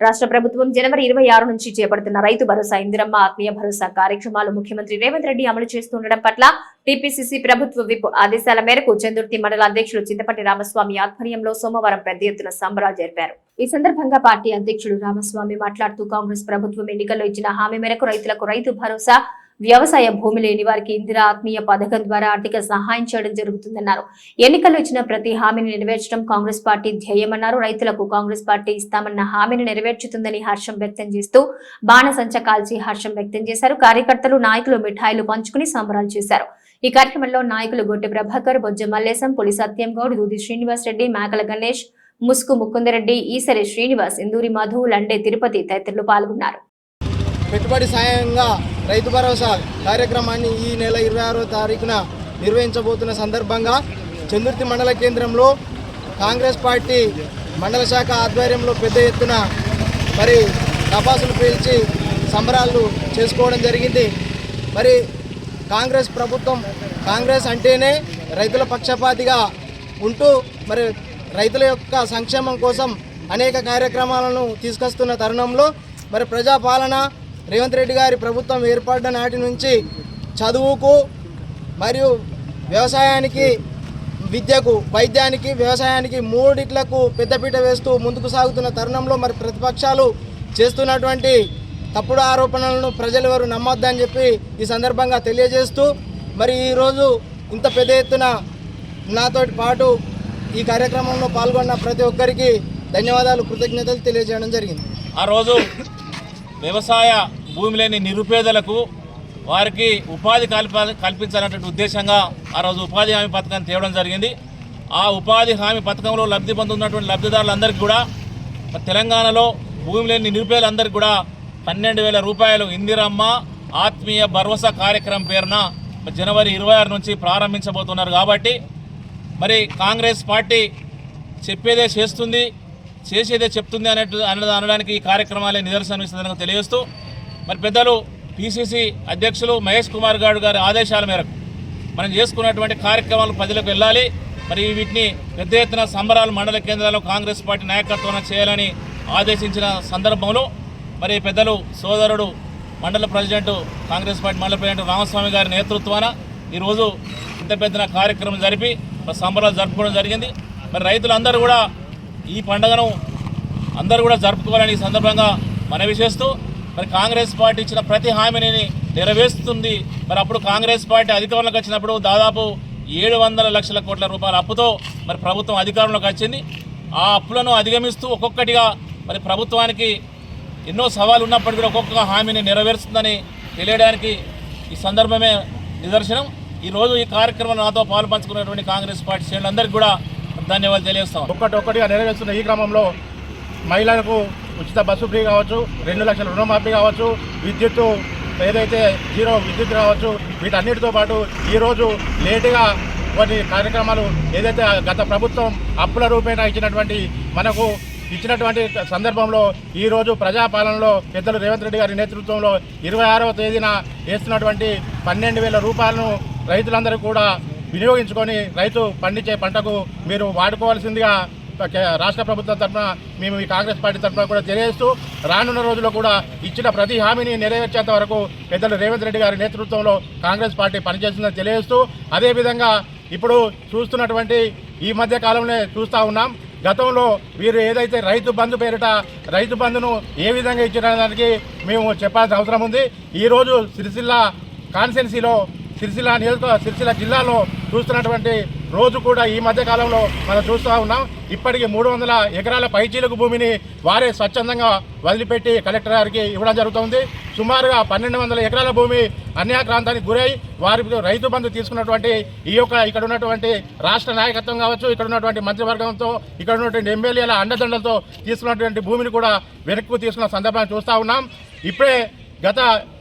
రాష్ట్ర ప్రభుత్వం జనవరి ఇరవై ఆరు నుంచి చేపడుతున్న రైతు భరోసా ఇందిరమ్మ ఆత్మీయ భరోసా కార్యక్రమాలు ముఖ్యమంత్రి రేవంత్ రెడ్డి అమలు చేస్తుండడం పట్ల టీపీసీసీ ప్రభుత్వ విప్ ఆదేశాల మేరకు చందుర్తి మండల అధ్యక్షులు చింతపట్టి రామస్వామి ఆధ్వర్యంలో సోమవారం పెద్ద ఎత్తున సంబరాలు జరిపారు. ఈ సందర్భంగా పార్టీ అధ్యక్షుడు రామస్వామి మాట్లాడుతూ కాంగ్రెస్ ప్రభుత్వం ఎన్నికల్లో ఇచ్చిన హామీ మేరకు రైతులకు రైతు భరోసా వ్యవసాయ భూమి లేని వారికి ఇందిరా ఆత్మీయ పథకం ద్వారా ఆర్థిక సహాయం చేయడం జరుగుతుందన్నారు. ఎన్నికల్లో ఇచ్చిన ప్రతి హామీని నెరవేర్చడం కాంగ్రెస్ పార్టీ ధ్యేయమన్నారు. రైతులకు కాంగ్రెస్ పార్టీ ఇస్తామన్న హామీని నెరవేర్చుతుందని హర్షం వ్యక్తం చేస్తూ బాణసంచ కాల్చి హర్షం వ్యక్తం చేశారు. కార్యకర్తలు నాయకులు మిఠాయిలు పంచుకుని సంబరాలు చేశారు. ఈ కార్యక్రమంలో నాయకులు గొట్టె ప్రభాకర్ బొజ్జ మల్లేశం పులి సత్యం గౌడ్ దూది శ్రీనివాస్ రెడ్డి మేకల గణేష్ ముసుకు ముకుందరెడ్డి ఈసరి శ్రీనివాస్ ఇందూరి మధు లండే తిరుపతి తదితరులు పాల్గొన్నారు. పెట్టుబడి సాయంగా రైతు భరోసా కార్యక్రమాన్ని ఈ నెల ఇరవై ఆరో తారీఖున నిర్వహించబోతున్న సందర్భంగా చందుర్తి మండల కేంద్రంలో కాంగ్రెస్ పార్టీ మండల శాఖ ఆధ్వర్యంలో పెద్ద ఎత్తున మరి తపాసులు పీల్చి సంబరాలు చేసుకోవడం జరిగింది. మరి కాంగ్రెస్ ప్రభుత్వం కాంగ్రెస్ అంటేనే రైతుల పక్షపాతిగా ఉంటూ మరి రైతుల యొక్క సంక్షేమం కోసం అనేక కార్యక్రమాలను తీసుకొస్తున్న తరుణంలో మరి ప్రజాపాలన రేవంత్ రెడ్డి గారి ప్రభుత్వం ఏర్పడ్డ నాటి నుంచి చదువుకు మరియు వ్యవసాయానికి విద్యకు వైద్యానికి వ్యవసాయానికి మూడిట్లకు పెద్దపీట వేస్తూ ముందుకు సాగుతున్న తరుణంలో మరి ప్రతిపక్షాలు చేస్తున్నటువంటి తప్పుడు ఆరోపణలను ప్రజలు ఎవరు నమ్మొద్దని చెప్పి ఈ సందర్భంగా తెలియజేస్తూ మరి ఈరోజు ఇంత పెద్ద ఎత్తున నాతోటి పాటు ఈ కార్యక్రమంలో పాల్గొన్న ప్రతి ఒక్కరికి ధన్యవాదాలు కృతజ్ఞతలు తెలియజేయడం జరిగింది. ఆ రోజు వ్యవసాయ భూమి లేని నిరుపేదలకు వారికి ఉపాధి కల్ప కల్పించాలనేటువంటి ఉద్దేశంగా ఆ రోజు ఉపాధి హామీ పథకాన్ని తేవడం జరిగింది. ఆ ఉపాధి హామీ పథకంలో లబ్ధి పొందుతున్నటువంటి లబ్ధిదారులందరికీ కూడా తెలంగాణలో భూమి లేని నిరుపేదలందరికీ కూడా పన్నెండు వేల రూపాయలు ఇందిరమ్మ ఆత్మీయ భరోసా కార్యక్రమం పేరున జనవరి ఇరవై ఆరు నుంచి ప్రారంభించబోతున్నారు కాబట్టి మరి కాంగ్రెస్ పార్టీ చెప్పేదే చేస్తుంది చేసేదే చెప్తుంది అనేట్టు అనడానికి ఈ కార్యక్రమాలే నిదర్శనం ఇస్తుందని తెలియజేస్తూ మరి పెద్దలు పిసిసి అధ్యక్షులు మహేష్ కుమార్ గారు గారి ఆదేశాల మేరకు మనం చేసుకున్నటువంటి కార్యక్రమాలు ప్రజలకు వెళ్ళాలి. మరి వీటిని పెద్ద ఎత్తున సంబరాలు మండల కేంద్రాల్లో కాంగ్రెస్ పార్టీ నాయకత్వం చేయాలని ఆదేశించిన సందర్భంలో మరి పెద్దలు సోదరుడు mandal president Congress party mandal president Ramaswamy గారి నేతృత్వాన ఈరోజు ఇంత పెద్ద కార్యక్రమం జరిపి మరి సంబరాలు జరుపుకోవడం జరిగింది. మరి రైతులందరూ కూడా ఈ పండుగను అందరూ కూడా జరుపుకోవాలని ఈ సందర్భంగా మనవి చేస్తూ మరి కాంగ్రెస్ పార్టీ ఇచ్చిన ప్రతి హామీని నెరవేరుస్తుంది. మరి అప్పుడు కాంగ్రెస్ పార్టీ అధికారంలోకి వచ్చినప్పుడు దాదాపు ఏడు వందల లక్షల కోట్ల రూపాయల అప్పుతో మరి ప్రభుత్వం అధికారంలోకి వచ్చింది. ఆ అప్పులను అధిగమిస్తూ ఒక్కొక్కటిగా మరి ప్రభుత్వానికి ఎన్నో సవాలు ఉన్నప్పటికీ కూడా ఒక్కొక్క హామీని నెరవేరుస్తుందని తెలియడానికి ఈ సందర్భమే నిదర్శనం. ఈరోజు ఈ కార్యక్రమంలో నాతో పాలు పంచుకున్నటువంటి కాంగ్రెస్ పార్టీ శ్రేణులందరికీ కూడా ధన్యవాదాలు తెలియజేస్తాం ఒక్కటి ఒక్కటిగా నెరవేరుస్తున్న ఈ క్రమంలో మహిళలకు ఉచిత బస్సు ఫ్రీ కావచ్చు రెండు లక్షల రుణమాఫీ కావచ్చు విద్యుత్తు ఏదైతే జీరో విద్యుత్ కావచ్చు వీటన్నిటితో పాటు ఈరోజు లేటుగా కొన్ని కార్యక్రమాలు ఏదైతే గత ప్రభుత్వం అప్పుల రూపేణా ఇచ్చినటువంటి మనకు ఇచ్చినటువంటి సందర్భంలో ఈరోజు ప్రజాపాలనలో పెద్దలు రేవంత్ రెడ్డి గారి నేతృత్వంలో ఇరవై ఆరవ తేదీన వేస్తున్నటువంటి పన్నెండు వేల రూపాయలను రైతులందరూ కూడా వినియోగించుకొని రైతు పండించే పంటకు మీరు వాడుకోవాల్సిందిగా రాష్ట్ర ప్రభుత్వం తరఫున మేము ఈ కాంగ్రెస్ పార్టీ తరఫున కూడా తెలియజేస్తూ రానున్న రోజుల్లో కూడా ఇచ్చిన ప్రతి హామీని నెరవేర్చేంత వరకు పెద్దలు రేవంత్ రెడ్డి గారి నేతృత్వంలో కాంగ్రెస్ పార్టీ పనిచేస్తుందని తెలియజేస్తూ అదేవిధంగా ఇప్పుడు చూస్తున్నటువంటి ఈ మధ్య కాలంలో చూస్తూ ఉన్నాం గతంలో వీరు ఏదైతే రైతు బంధు పేరిట రైతు బంధును ఏ విధంగా ఇచ్చిన దానికి మేము చెప్పాల్సిన అవసరం ఉంది. ఈరోజు సిరిసిల్ల కాన్స్టెన్సీలో సిరిసిల్ల నియోజక సిరిసిల్ల జిల్లాలో చూస్తున్నటువంటి రోజు కూడా ఈ మధ్య కాలంలో మనం చూస్తూ ఉన్నాం. ఇప్పటికి మూడు వందల ఎకరాల పైచీలకు భూమిని వారే స్వచ్ఛందంగా వదిలిపెట్టి కలెక్టర్ గారికి ఇవ్వడం జరుగుతుంది. సుమారుగా పన్నెండు వందల ఎకరాల భూమి అన్యాక్రాంతానికి గురై వారి రైతు బంధు తీసుకున్నటువంటి ఈ యొక్క ఇక్కడ ఉన్నటువంటి రాష్ట్ర నాయకత్వం కావచ్చు ఇక్కడ ఉన్నటువంటి మంత్రివర్గంతో ఇక్కడ ఉన్నటువంటి ఎమ్మెల్యేల అండదండలతో తీసుకున్నటువంటి భూమిని కూడా వెనక్కు తీసుకున్న సందర్భాన్ని చూస్తూ ఉన్నాం. ఇప్పుడే గత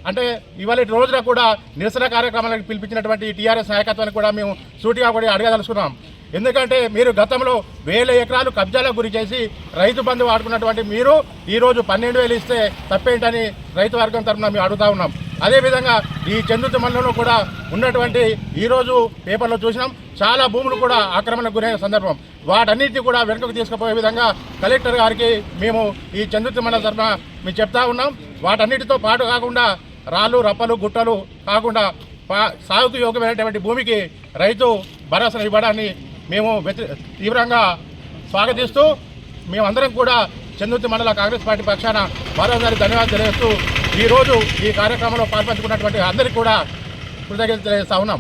అంటే ఇవాళ రోజున కూడా నిరసన కార్యక్రమాలకు పిలిపించినటువంటి టీఆర్ఎస్ నాయకత్వాన్ని కూడా మేము సూటిగా కూడా అడగదలుచుకున్నాం. ఎందుకంటే మీరు గతంలో వేల ఎకరాలు కబ్జాలకు గురి చేసి రైతు బంధు వాడుకున్నటువంటి మీరు ఈరోజు పన్నెండు వేలు ఇస్తే తప్పేంటని రైతు వర్గం తరఫున మేము అడుగుతా ఉన్నాం. అదేవిధంగా ఈ చందుర్తి మండలంలో కూడా ఉన్నటువంటి ఈరోజు పేపర్లో చూసినాం. చాలా భూములు కూడా ఆక్రమణకు గురైన సందర్భం. వాటన్నిటిని కూడా వెనుకకు తీసుకుపోయే విధంగా కలెక్టర్ గారికి మేము ఈ చంద్రుతి మండల తరఫున మేము చెప్తా ఉన్నాం. వాటన్నిటితో పాటు కాకుండా రాళ్ళు రప్పలు గుట్టలు కాకుండా పా- సాగుకు యోగ్యమైనటువంటి భూమికి రైతు భరోసా ఇవ్వడాన్ని మేము వ్యతి తీవ్రంగా స్వాగతిస్తూ మేమందరం కూడా చందుర్తి మండల కాంగ్రెస్ పార్టీ పక్షాన మరోసారి ధన్యవాదాలు తెలియజేస్తూ ఈరోజు ఈ కార్యక్రమంలో పాల్పంచుకున్నటువంటి అందరికీ కూడా కృతజ్ఞతలు తెలియజేస్తా ఉన్నాం.